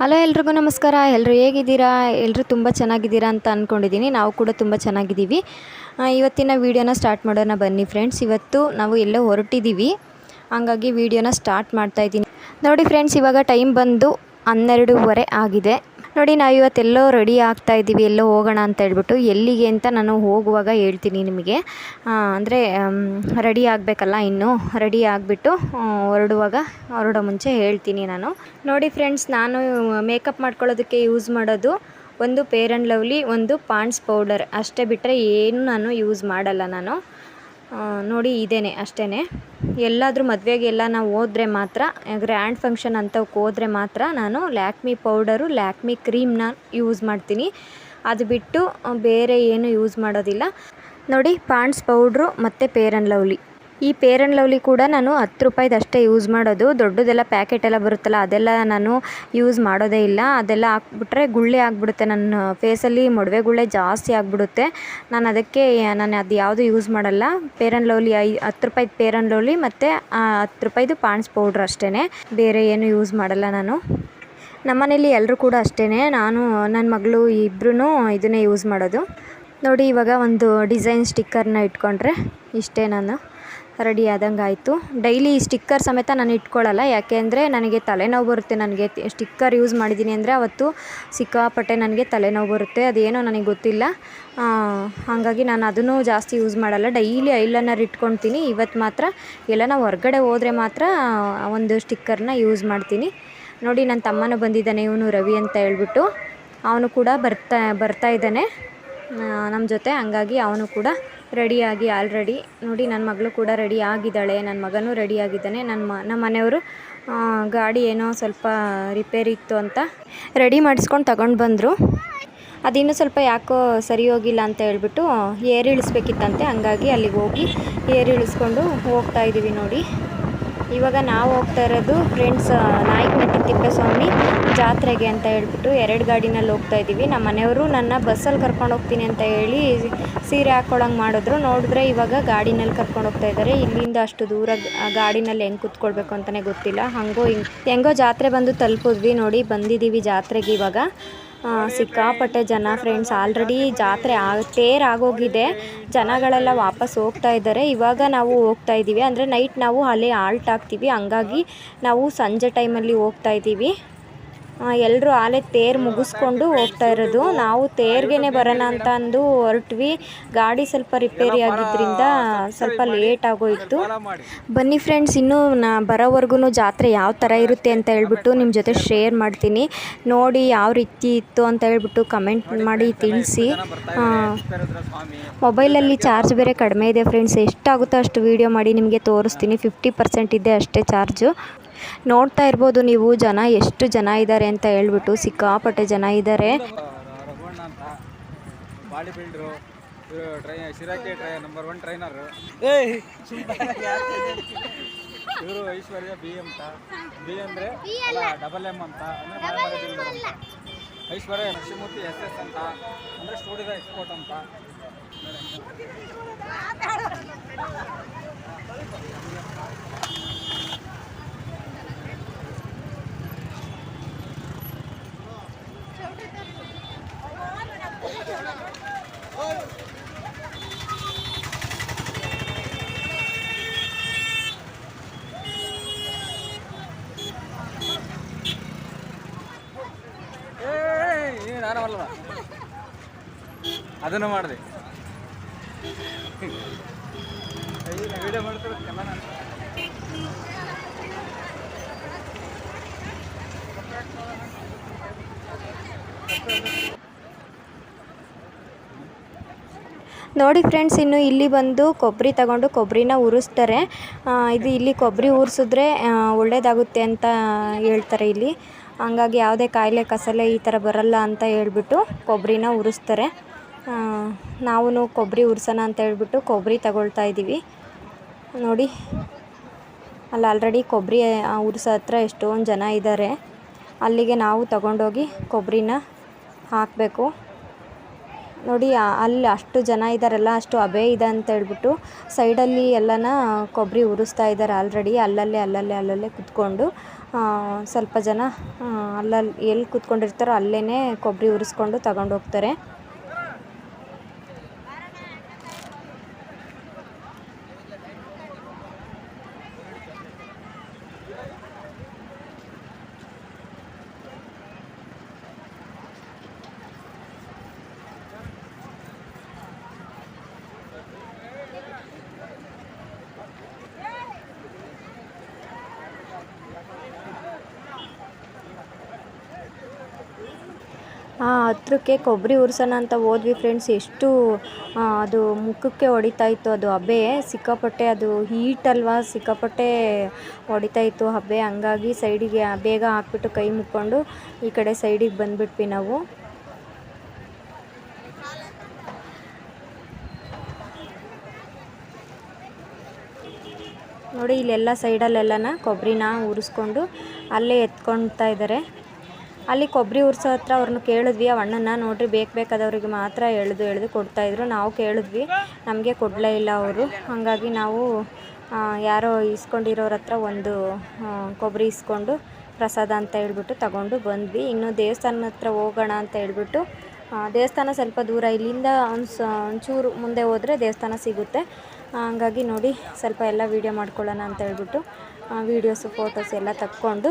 Hello, ಎಲ್ರಿಗೂ ನಮಸ್ಕಾರ. ಎಲ್ಲರೂ ಹೇಗಿದ್ದೀರಾ? ಎಲ್ಲರೂ ತುಂಬ ಚೆನ್ನಾಗಿದ್ದೀರಾ ಅಂತ ಅಂದ್ಕೊಂಡಿದ್ದೀನಿ ನಾವು ಕೂಡ ತುಂಬ ಚೆನ್ನಾಗಿದ್ದೀವಿ. ಇವತ್ತಿನ ವೀಡಿಯೋನ ಸ್ಟಾರ್ಟ್ ಮಾಡೋಣ ಬನ್ನಿ ಫ್ರೆಂಡ್ಸ್. ಇವತ್ತು ನಾವು ಎಲ್ಲೋ ಹೊರಟಿದ್ದೀವಿ. ಹಾಗಾಗಿ ವೀಡಿಯೋನ ಸ್ಟಾರ್ಟ್ ಮಾಡ್ತಾ ಇದ್ದೀನಿ. ನೋಡಿ ಫ್ರೆಂಡ್ಸ್, ಇವಾಗ ಟೈಮ್ ಬಂದು ಹನ್ನೆರಡೂವರೆ ಆಗಿದೆ. ನೋಡಿ, ನಾವು ಇವತ್ತೆಲ್ಲೋ ರೆಡಿ ಆಗ್ತಾ ಇದ್ದೀವಿ, ಎಲ್ಲೋ ಹೋಗೋಣ ಅಂತ ಹೇಳ್ಬಿಟ್ಟು ಎಲ್ಲಿಗೆ ಅಂತ ನಾನು ಹೋಗುವಾಗ ಹೇಳ್ತೀನಿ ನಿಮಗೆ. ಅಂದರೆ ರೆಡಿ ಆಗಬೇಕಲ್ಲ ಇನ್ನು ರೆಡಿ ಆಗಿಬಿಟ್ಟು ಹೊರಡುವಾಗ ಹೊರಡೋ ಮುಂಚೆ ಹೇಳ್ತೀನಿ ನಾನು. ನೋಡಿ ಫ್ರೆಂಡ್ಸ್ ನಾನು ಮೇಕಪ್ ಮಾಡ್ಕೊಳ್ಳೋದಕ್ಕೆ ಯೂಸ್ ಮಾಡೋದು ಒಂದು ಪೇರ್ ಆ್ಯಂಡ್ ಲವ್ಲಿ ಒಂದು ಪಾಂಡ್ಸ್ ಪೌಡರ್ ಅಷ್ಟೇ ಬಿಟ್ಟರೆ ಏನು ನಾನು ಯೂಸ್ ಮಾಡಲ್ಲ ನಾನು. ನೋಡಿ ಇದೇನೆ ಅಷ್ಟೇ ಎಲ್ಲಾದರೂ ಮದುವೆಗೆಲ್ಲ ನಾವು ಹೋದರೆ ಮಾತ್ರ ಗ್ರ್ಯಾಂಡ್ ಫಂಕ್ಷನ್ ಅಂತವಕ್ಕೆ ಹೋದರೆ ಮಾತ್ರ ನಾನು ಲ್ಯಾಕ್ಮಿ ಪೌಡರು, ಲ್ಯಾಕ್ಮಿ ಕ್ರೀಮ್ನ ಯೂಸ್ ಮಾಡ್ತೀನಿ. ಅದು ಬಿಟ್ಟು ಬೇರೆ ಏನು ಯೂಸ್ ಮಾಡೋದಿಲ್ಲ. ನೋಡಿ, ಪಾಂಡ್ಸ್ ಪೌಡ್ರು ಮತ್ತು ಪೇರ್ ಆ್ಯಂಡ್ ಲವ್ಲಿ. ಈ ಪೇರ್ ಆ್ಯಂಡ್ ಲವ್ಲಿ ಕೂಡ ನಾನು ಹತ್ತು ರೂಪಾಯಿದು ಅಷ್ಟೇ ಯೂಸ್ ಮಾಡೋದು. ದೊಡ್ಡದೆಲ್ಲ ಪ್ಯಾಕೆಟ್ ಎಲ್ಲ ಬರುತ್ತಲ್ಲ, ಅದೆಲ್ಲ ನಾನು ಯೂಸ್ ಮಾಡೋದೇ ಇಲ್ಲ. ಅದೆಲ್ಲ ಹಾಕ್ಬಿಟ್ರೆ ಗುಳ್ಳೆ ಆಗಿಬಿಡುತ್ತೆ. ನನ್ನ ಫೇಸಲ್ಲಿ ಮೊಡವೆ ಗುಳ್ಳೆ ಜಾಸ್ತಿ ಆಗಿಬಿಡುತ್ತೆ. ನಾನು ಅದಕ್ಕೆ, ನಾನು ಅದು ಯಾವುದು ಯೂಸ್ ಮಾಡಲ್ಲ. ಪೇರ್ ಆ್ಯಂಡ್ ಲವ್ಲಿ ಐ, ಹತ್ತು ರೂಪಾಯಿದು ಪೇರ್ ಆ್ಯಂಡ್ ಲವ್ಲಿ ಮತ್ತು ಹತ್ತು ರೂಪಾಯಿದು ಪಾಂಡ್ಸ್ ಪೌಡ್ರ್ ಅಷ್ಟೇ ಬೇರೆ ಏನು ಯೂಸ್ ಮಾಡಲ್ಲ ನಾನು. ನಮ್ಮನೇಲಿ ಎಲ್ಲರೂ ಕೂಡ ಅಷ್ಟೇ ನಾನು ನನ್ನ ಮಗಳು ಇಬ್ಬರೂ ಇದನ್ನೇ ಯೂಸ್ ಮಾಡೋದು. ನೋಡಿ ಇವಾಗ ಒಂದು ಡಿಸೈನ್ ಸ್ಟಿಕ್ಕರ್ನ ಇಟ್ಕೊಂಡ್ರೆ ಇಷ್ಟೇ ನಾನು. ರೆಡಿ ಆದಂಗೆ ಆಯಿತು ಡೈಲಿ ಸ್ಟಿಕ್ಕರ್ ಸಮೇತ ನಾನು ಇಟ್ಕೊಳ್ಳಲ್ಲ ಯಾಕೆ ಅಂದರೆ ನನಗೆ ತಲೆನೋವು ಬರುತ್ತೆ. ನನಗೆ ಸ್ಟಿಕ್ಕರ್ ಯೂಸ್ ಮಾಡಿದ್ದೀನಿ ಅಂದರೆ ಅವತ್ತು ಸಿಕ್ಕಾಪಟ್ಟೆ ನನಗೆ ತಲೆನೋವು ಬರುತ್ತೆ. ಅದೇನೋ ನನಗೆ ಗೊತ್ತಿಲ್ಲ. ಹಾಗಾಗಿ ನಾನು ಅದನ್ನು ಜಾಸ್ತಿ ಯೂಸ್ ಮಾಡಲ್ಲ. ಡೈಲಿ ಐಲೈನರ್ ಇಟ್ಕೊತೀನಿ ಇವತ್ತು ಮಾತ್ರ ಎಲ್ಲ ಹೊರಗಡೆ ಹೊರ್ಗಡೆ ಹೋದರೆ ಮಾತ್ರ ಒಂದು ಸ್ಟಿಕ್ಕರ್ನ ಯೂಸ್ ಮಾಡ್ತೀನಿ. ನೋಡಿ, ನನ್ನ ತಮ್ಮನೂ ಬಂದಿದ್ದಾನೆ, ಇವನು ರವಿ ಅಂತ ಹೇಳ್ಬಿಟ್ಟು. ಅವನು ಕೂಡ ಬರ್ತಾ ಬರ್ತಾ ಇದ್ದಾನೆ. ನಮ್ಮ ಜೊತೆ, ಹಂಗಾಗಿ ಅವನು ಕೂಡ ರೆಡಿಯಾಗಿ ಆಲ್ರೆಡಿ. ನೋಡಿ ನನ್ನ ಮಗಳು ಕೂಡ ರೆಡಿ ಆಗಿದ್ದಾಳೆ. ನನ್ನ ಮಗನೂ ರೆಡಿ ಆಗಿದ್ದಾನೆ. ನನ್ನ ಮ ನಮ್ಮ ಮನೆಯವರು ಗಾಡಿ ಏನೋ ಸ್ವಲ್ಪ ರಿಪೇರಿ ಇತ್ತು ಅಂತ ರೆಡಿ ಮಾಡಿಸ್ಕೊಂಡು ತಗೊಂಡು ಬಂದರು. ಅದಿನ್ನೂ ಸ್ವಲ್ಪ ಯಾಕೋ ಸರಿ ಹೋಗಿಲ್ಲ ಅಂತ ಹೇಳ್ಬಿಟ್ಟು ಏರ್ ಇಳಿಸ್ಬೇಕಿತ್ತಂತೆ. ಹಂಗಾಗಿ ಅಲ್ಲಿಗೆ ಹೋಗಿ ಏರ್ ಇಳಿಸ್ಕೊಂಡು ಹೋಗ್ತಾ ಇದ್ದೀವಿ ನೋಡಿ. ಇವಾಗ ನಾವು ಹೋಗ್ತಾ ಇರೋದು ಫ್ರೆಂಡ್ಸ್ ನಾಯಕನಟ್ಟಿ ತಿಪ್ಪೇಸ್ವಾಮಿ. ಜಾತ್ರೆಗೆ ಅಂತ ಹೇಳ್ಬಿಟ್ಟು ಎರಡು ಗಾಡಿನಲ್ಲಿ ಹೋಗ್ತಾ ಇದ್ದೀವಿ. ನಮ್ಮ ಮನೆಯವರು ನನ್ನ ಬಸ್ಸಲ್ಲಿ ಕರ್ಕೊಂಡು ಹೋಗ್ತೀನಿ ಅಂತ ಹೇಳಿ ಸೀರೆ ಹಾಕ್ಕೊಳಂಗೆ ಮಾಡಿದ್ರು. ನೋಡಿದ್ರೆ ಇವಾಗ ಗಾಡಿನಲ್ಲಿ ಕರ್ಕೊಂಡು ಹೋಗ್ತಾ ಇದ್ದಾರೆ. ಇಲ್ಲಿಂದ ಅಷ್ಟು ದೂರ ಗಾಡಿನಲ್ಲಿ ಹೆಂಗೆ ಕೂತ್ಕೊಳ್ಬೇಕು ಅಂತಲೇ ಗೊತ್ತಿಲ್ಲ. ಹಂಗೋ ಹಿಂಗೆ ಹೆಂಗೋ ಜಾತ್ರೆ ಬಂದು ತಲುಪಿದ್ವಿ ನೋಡಿ. ಬಂದಿದ್ದೀವಿ ಜಾತ್ರೆಗೆ ಇವಾಗ. ಸಿಕ್ಕಾಪಟ್ಟೆ ಜನ ಫ್ರೆಂಡ್ಸ್ ಆಲ್ರೆಡಿ ಜಾತ್ರೆ ಆ, ತೇರ್ ಆಗೋಗಿದೆ. ಜನಗಳೆಲ್ಲ ವಾಪಸ್ ಹೋಗ್ತಾ ಇದ್ದಾರೆ. ಇವಾಗ ನಾವು ಹೋಗ್ತಾ ಇದ್ದೀವಿ. ಅಂದರೆ ನೈಟ್ ನಾವು ಅಲ್ಲೇ ಆಲ್ಟ್ ಆಗ್ತೀವಿ. ಹಂಗಾಗಿ ನಾವು ಸಂಜೆ ಟೈಮಲ್ಲಿ ಹೋಗ್ತಾ ಇದ್ದೀವಿ. ಎಲ್ಲರೂ ಆಲೆ ತೇರು ಮುಗಿಸ್ಕೊಂಡು ಹೋಗ್ತಾ ಇರೋದು. ನಾವು ತೇರ್ಗೆನೆ ಬರೋಣ ಅಂತ ಅಂದು ಹೊರಟ್ವಿ. ಗಾಡಿ ಸ್ವಲ್ಪ ರಿಪೇರಿ ಆಗಿದ್ದರಿಂದ ಸ್ವಲ್ಪ ಲೇಟ್ ಆಗೋಯಿತು. ಬನ್ನಿ ಫ್ರೆಂಡ್ಸ್ ಇನ್ನೂ ನಾ ಬರೋವರೆಗೂ ಜಾತ್ರೆ ಯಾವ ಥರ ಇರುತ್ತೆ ಅಂತ ಹೇಳ್ಬಿಟ್ಟು ನಿಮ್ಮ ಜೊತೆ ಶೇರ್ ಮಾಡ್ತೀನಿ. ನೋಡಿ ಯಾವ ರೀತಿ ಇತ್ತು ಅಂತ ಹೇಳ್ಬಿಟ್ಟು ಕಮೆಂಟ್ ಮಾಡಿ ತಿಳಿಸಿ. ಮೊಬೈಲಲ್ಲಿ ಚಾರ್ಜ್ ಬೇರೆ ಕಡಿಮೆ ಇದೆ ಫ್ರೆಂಡ್ಸ್. ಎಷ್ಟಾಗುತ್ತೋ ಅಷ್ಟು ವೀಡಿಯೋ ಮಾಡಿ ನಿಮಗೆ ತೋರಿಸ್ತೀನಿ. ಫಿಫ್ಟಿ ಪರ್ಸೆಂಟ್ ಇದೆ ಅಷ್ಟೇ ಚಾರ್ಜು ನೋಡ್ತಾ ಇರ್ಬೋದು ನೀವು ಜನ ಎಷ್ಟು ಜನ ಇದ್ದಾರೆ ಅಂತ ಹೇಳ್ಬಿಟ್ಟು ಸಿಕ್ಕಾಪಟ್ಟೆ ಜನ ಇದ್ದಾರೆ. ನಂಬರ್ ಒನ್ ಟ್ರೈನರು ಇವರು ಐಶ್ವರ್ಯ ಬಿ ಅಂತ. ಬಿ ಅಂದರೆ ಡಬಲ್ ಎಂ ಅಂತ. ಐಶ್ವರ್ಯ ನರಸಿಂಹಮೂರ್ತಿ ಎಸ್ ಎಸ್ ಅಂತ. ಅಂದರೆ ಸ್ಟೂಡಿಯೋ ಎಕ್ಸ್ಪೋರ್ಟ್ ಅಂತ. ನಾನು ಅದನ್ನು ಮಾಡಿದೆ. ವಿಡಿಯೋ ನಾನು ನೋಡಿ ಫ್ರೆಂಡ್ಸ್, ಇನ್ನು ಇಲ್ಲಿ ಬಂದು ಕೊಬ್ಬರಿ ತಗೊಂಡು ಕೊಬ್ಬರಿನ ಉರಿಸ್ತಾರೆ. ಇದು ಇಲ್ಲಿ ಕೊಬ್ಬರಿ ಉರಿಸಿದ್ರೆ ಒಳ್ಳೆಯದಾಗುತ್ತೆ ಅಂತ ಹೇಳ್ತಾರೆ ಇಲ್ಲಿ. ಹಂಗಾಗಿ ಯಾವುದೇ ಕಾಯಿಲೆ, ಕಸಲೆ ಈ ಥರ ಬರಲ್ಲ ಅಂತ ಹೇಳ್ಬಿಟ್ಟು ಕೊಬ್ಬರಿನ ಉರಿಸ್ತಾರೆ. ನಾವು ಕೊಬ್ಬರಿ ಉರಿಸೋಣ ಅಂತ ಹೇಳ್ಬಿಟ್ಟು ಕೊಬ್ಬರಿ ತಗೊಳ್ತಾ ಇದ್ದೀವಿ. ನೋಡಿ, ಅಲ್ಲಿ ಆಲ್ರೆಡಿ ಕೊಬ್ಬರಿ ಉರ್ಸೋ ಹತ್ರ ಎಷ್ಟೊಂದು ಜನ ಇದ್ದಾರೆ. ಅಲ್ಲಿಗೆ ನಾವು ತಗೊಂಡೋಗಿ ಕೊಬ್ಬರಿನ ಹಾಕಬೇಕು. ನೋಡಿ ಅಲ್ಲಿ ಅಷ್ಟು ಜನ ಇದ್ದಾರಲ್ಲ ಅಷ್ಟು ಅಬೆ ಇದೆ ಅಂತ ಹೇಳ್ಬಿಟ್ಟು ಸೈಡಲ್ಲಿ ಎಲ್ಲನ ಕೊಬ್ಬರಿ ಉರಿಸ್ತಾ ಇದ್ದಾರೆ ಆಲ್ರೆಡಿ ಅಲ್ಲಲ್ಲೇ ಅಲ್ಲಲ್ಲೇ ಅಲ್ಲಲ್ಲೇ ಕುತ್ಕೊಂಡು ಸ್ವಲ್ಪ ಜನ ಅಲ್ಲಲ್ಲಿ ಎಲ್ಲಿ ಕುತ್ಕೊಂಡಿರ್ತಾರೋ ಅಲ್ಲೇ ಕೊಬ್ಬರಿ ಉರಿಸ್ಕೊಂಡು ತಗೊಂಡು ಹತ್ರಕ್ಕೆ ಕೊಬ್ಬರಿ ಉರ್ಸೋಣ ಅಂತ ಹೋದ್ವಿ ಫ್ರೆಂಡ್ಸ್ ಎಷ್ಟು ಅದು ಮುಖಕ್ಕೆ ಹೊಡಿತಾ ಇತ್ತು ಅದು ಹಬೆ. ಸಿಕ್ಕಾಪಟ್ಟೆ ಅದು ಹೀಟ್ ಅಲ್ವಾ, ಸಿಕ್ಕಾಪಟ್ಟೆ ಹೊಡಿತಾ ಇತ್ತು ಹಬೆ. ಹಂಗಾಗಿ ಸೈಡಿಗೆ ಬೇಗ ಹಾಕ್ಬಿಟ್ಟು ಕೈ ಮುಕ್ಕೊಂಡು ಈ ಕಡೆ ಸೈಡಿಗೆ ಬಂದ್ಬಿಟ್ವಿ ನಾವು. ನೋಡಿ, ಇಲ್ಲೆಲ್ಲ ಸೈಡಲ್ಲೆಲ್ಲನ ಕೊಬ್ಬರಿನ ಉರಿಸ್ಕೊಂಡು ಅಲ್ಲೇ ಎತ್ಕೊಳ್ತಾ ಇದ್ದಾರೆ. ಅಲ್ಲಿ ಕೊಬ್ಬರಿ ಉರ್ಸೋ ಹತ್ರ ಅವ್ರನ್ನ ಕೇಳಿದ್ವಿ ಆ ಅಣ್ಣನ ನೋಡ್ರಿ, ಬೇಕು ಬೇಕಾದವ್ರಿಗೆ ಮಾತ್ರ ಎಳೆದು ಎಳೆದು ಕೊಡ್ತಾಯಿದ್ರು ನಾವು ಕೇಳಿದ್ವಿ, ನಮಗೆ ಕೊಡಲೇ ಇಲ್ಲ ಅವರು. ಹಾಗಾಗಿ ನಾವು ಯಾರೋ ಇಸ್ಕೊಂಡಿರೋರ ಹತ್ರ ಒಂದು ಕೊಬ್ಬರಿ ಇಸ್ಕೊಂಡು ಪ್ರಸಾದ ಅಂತ ಹೇಳ್ಬಿಟ್ಟು ತಗೊಂಡು ಬಂದ್ವಿ. ಇನ್ನು ದೇವಸ್ಥಾನ ಹತ್ರ ಹೋಗೋಣ ಅಂತ ಹೇಳ್ಬಿಟ್ಟು ದೇವಸ್ಥಾನ ಸ್ವಲ್ಪ ದೂರ, ಇಲ್ಲಿಂದ ಒಂದು ಸ, ಒಂಚೂರು ಮುಂದೆ ಹೋದರೆ ದೇವಸ್ಥಾನ ಸಿಗುತ್ತೆ. ಹಂಗಾಗಿ ನೋಡಿ, ಸ್ವಲ್ಪ ಎಲ್ಲ ವೀಡಿಯೋ ಮಾಡ್ಕೊಳ್ಳೋಣ ಅಂತ ಹೇಳ್ಬಿಟ್ಟು ವೀಡಿಯೋಸು ಫೋಟೋಸ್ ಎಲ್ಲ ತಕ್ಕೊಂಡು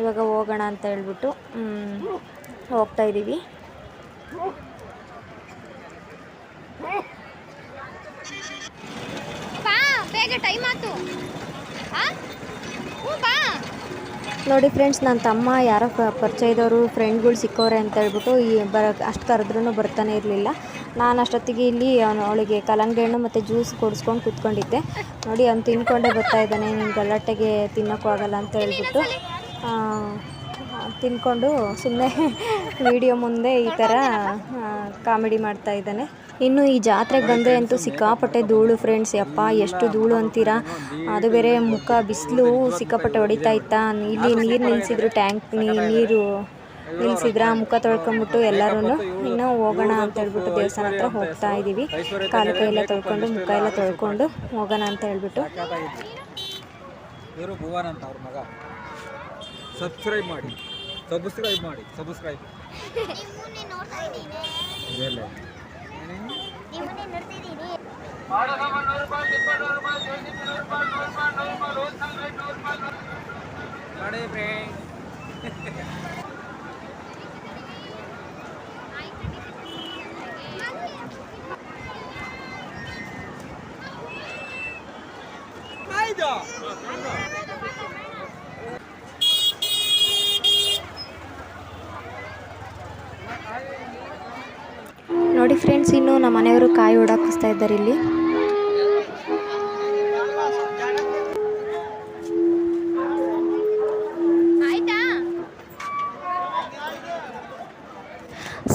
ಇವಾಗ ಹೋಗೋಣ ಅಂತ ಹೇಳ್ಬಿಟ್ಟು ಹೋಗ್ತಾ ಇದ್ದೀವಿ ನೋಡಿ ಫ್ರೆಂಡ್ಸ್ ನನ್ನ ತಮ್ಮ ಯಾರೋ ಪರಿಚಯದವರು ಫ್ರೆಂಡ್ಗಳು ಸಿಕ್ಕವ್ರೆ ಅಂತ ಹೇಳ್ಬಿಟ್ಟು ಈ ಬರ ಅಷ್ಟು ಕರೆದ್ರೂ ಬರ್ತಾನೆ ಇರಲಿಲ್ಲ. ನಾನು ಅಷ್ಟೊತ್ತಿಗೆ ಇಲ್ಲಿ ಅವನು ಅವಳಿಗೆ ಕಲ್ಲಂಗಡಿ ಹಣ್ಣು ಮತ್ತು ಜ್ಯೂಸ್ ಕೊಡಿಸ್ಕೊಂಡು ಕೂತ್ಕೊಂಡಿದ್ದೆ. ನೋಡಿ ಅವ್ನು ತಿನ್ಕೊಂಡೇ ಬರ್ತಾ ಇದ್ದಾನೆ ನಿನ್ನ ಗಲಾಟೆಗೆ ತಿನ್ನೋಕ್ಕೂ ಆಗಲ್ಲ ಅಂತ ಹೇಳ್ಬಿಟ್ಟು. ತಿನ್ಕೊಂಡು ಸುಮ್ಮನೆ ವಿಡಿಯೋ ಮುಂದೆ ಈ ಥರ ಕಾಮಿಡಿ ಮಾಡ್ತಾ ಇದ್ದಾನೆ. ಇನ್ನು ಈ ಜಾತ್ರೆಗೆ ಬಂದರೆ ಅಂತೂ ಸಿಕ್ಕಾಪಟ್ಟೆ ಧೂಳು ಫ್ರೆಂಡ್ಸ್ ಅಪ್ಪ ಎಷ್ಟು ಧೂಳು ಅಂತೀರಾ? ಅದು ಬೇರೆ ಮುಖ, ಬಿಸಿಲು ಸಿಕ್ಕಾಪಟ್ಟೆ ಹೊಡಿತಾ ಇತ್ತಾ? ಇಲ್ಲಿ ನೀರು ನಿಲ್ಲಿಸಿದ್ರು ಟ್ಯಾಂಕ್ ನೀರು ನಿಲ್ಲಿಸಿದ್ರ ಮುಖ ತೊಳ್ಕೊಂಬಿಟ್ಟು ಎಲ್ಲರೂ ಇನ್ನು ಹೋಗೋಣ ಅಂತ ಹೇಳ್ಬಿಟ್ಟು ದೇವಸ್ಥಾನ ಹತ್ರ ಹೋಗ್ತಾ ಇದ್ದೀವಿ ಕಾಲು ಕೈ ಎಲ್ಲ ತೊಳ್ಕೊಂಡು, ಮುಖ ಎಲ್ಲ ತೊಳ್ಕೊಂಡು ಹೋಗೋಣ ಅಂತ ಹೇಳ್ಬಿಟ್ಟು ಇವರು ಭುವನ್ ಅಂತ ಅವ್ರ ಮಗ ಸಬ್ಸ್ಕ್ರೈಬ್ ಮಾಡಿ ಸಬ್ಸ್ಕ್ರೈಬ್ ಮಾಡಿ ಸಬ್ಸ್ಕ್ರೈಬ್ ನೋಡಿ ಫ್ರೆಂಡ್ ನೋಡಿ ಫ್ರೆಂಡ್ಸ್, ಇನ್ನು ನಮ್ಮ ಮನೆಯವರು ಕಾಯಿ ಓಡಾಕಿಸ್ತಾ ಇದ್ದಾರೆ ಇಲ್ಲಿ.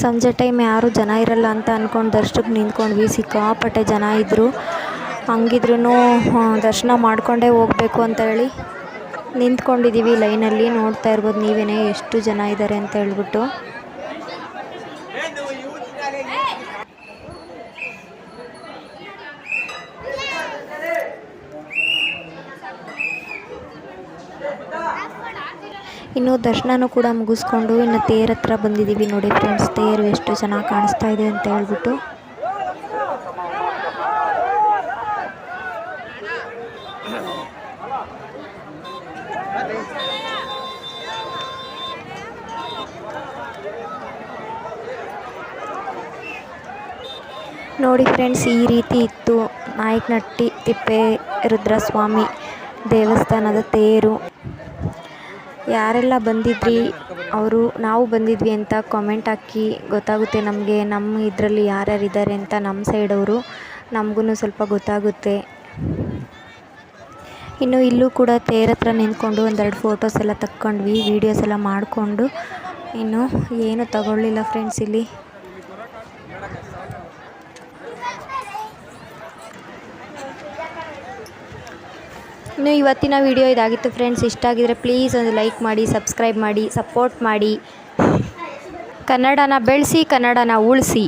ಸಂಜೆ ಟೈಮ್ ಯಾರು ಜನ ಇರಲ್ಲ ಅಂತ ಅನ್ಕೊಂಡು ದರ್ಶನಕ್ಕೆ ನಿಂತ್ಕೊಂಡ್ವಿ. ಸಿಕ್ಕಾಪಟ್ಟೆ ಜನ ಇದ್ದರು ಹಂಗಿದ್ರೂ ದರ್ಶನ ಮಾಡ್ಕೊಂಡೇ ಹೋಗಬೇಕು ಅಂತ ಹೇಳಿ ನಿಂತ್ಕೊಂಡಿದ್ದೀವಿ ಲೈನಲ್ಲಿ. ನೋಡ್ತಾ ಇರ್ಬೋದು ನೀವೇ ಎಷ್ಟು ಜನ ಇದ್ದಾರೆ ಅಂತ ಹೇಳ್ಬಿಟ್ಟು. ಇನ್ನು ದರ್ಶನನೂ ಕೂಡ ಮುಗಿಸ್ಕೊಂಡು ಇನ್ನು ತೇರ್ ಹತ್ರ ಬಂದಿದ್ದೀವಿ ನೋಡಿ ಫ್ರೆಂಡ್ಸ್ ತೇರು ಎಷ್ಟು ಚೆನ್ನಾಗಿ ಕಾಣಿಸ್ತಾ ಇದೆ ಅಂತ ಹೇಳ್ಬಿಟ್ಟು. ನೋಡಿ ಫ್ರೆಂಡ್ಸ್ ಈ ರೀತಿ ಇತ್ತು ನಾಯಕನಟ್ಟಿ ತಿಪ್ಪೆ ರುದ್ರಸ್ವಾಮಿ ದೇವಸ್ಥಾನದ ತೇರು. ಯಾರೆಲ್ಲ ಬಂದಿದ್ರಿ? ಅವರು ನಾವು ಬಂದಿದ್ವಿ ಅಂತ ಕಾಮೆಂಟ್ ಹಾಕಿ ಗೊತ್ತಾಗುತ್ತೆ ನಮಗೆ. ನಮ್ಮ ಇದರಲ್ಲಿ ಯಾರ್ಯಾರು ಇದ್ದಾರೆ ಅಂತ ನಮ್ಮ ಸೈಡವರು ನಮಗೂ ಸ್ವಲ್ಪ ಗೊತ್ತಾಗುತ್ತೆ. ಇನ್ನು ಇಲ್ಲೂ ಕೂಡ ತೇರ ಹತ್ರ ನಿಂತ್ಕೊಂಡು ಒಂದೆರಡು ಫೋಟೋಸ್ ಎಲ್ಲ ತಕ್ಕೊಂಡ್ವಿ ವೀಡಿಯೋಸ್ ಎಲ್ಲ ಮಾಡಿಕೊಂಡು. ಇನ್ನು ಏನು ತಗೊಳ್ಳಿಲ್ಲ ಫ್ರೆಂಡ್ಸ್ ಇಲ್ಲಿ. ಇನ್ನು ಇವತ್ತಿನ ವಿಡಿಯೋ ಇದಾಗಿತ್ತು ಫ್ರೆಂಡ್ಸ್ ಇಷ್ಟ ಆಗಿದ್ರೆ ಪ್ಲೀಸ್ ಒಂದು ಲೈಕ್ ಮಾಡಿ ಸಬ್ಸ್ಕ್ರೈಬ್ ಮಾಡಿ ಸಪೋರ್ಟ್ ಮಾಡಿ. ಕನ್ನಡನ ಬೆಳೆಸಿ, ಕನ್ನಡನ ಉಳಿಸಿ.